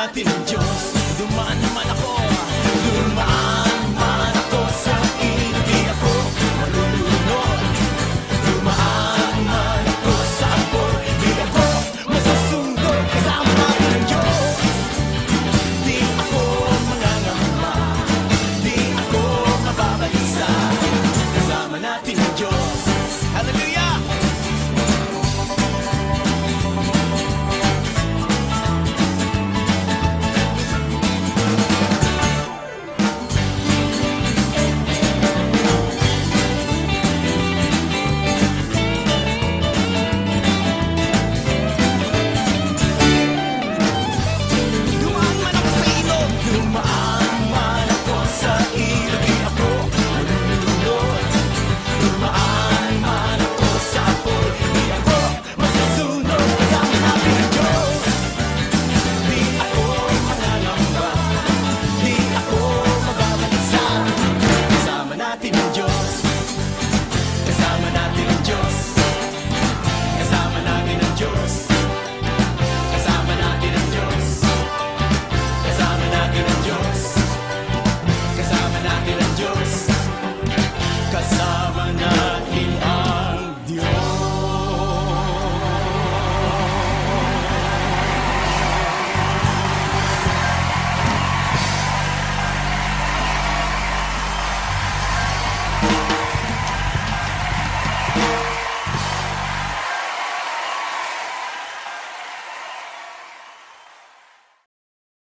natin ang Diyos. Dumaan naman ako Dumaan man ako sa hindi ako. Malulunod Dumaan man ako sa abor Di ako masusundo Kasama natin ang Diyos. Di ako mangangamba. Di ako mababalisa Kasama natin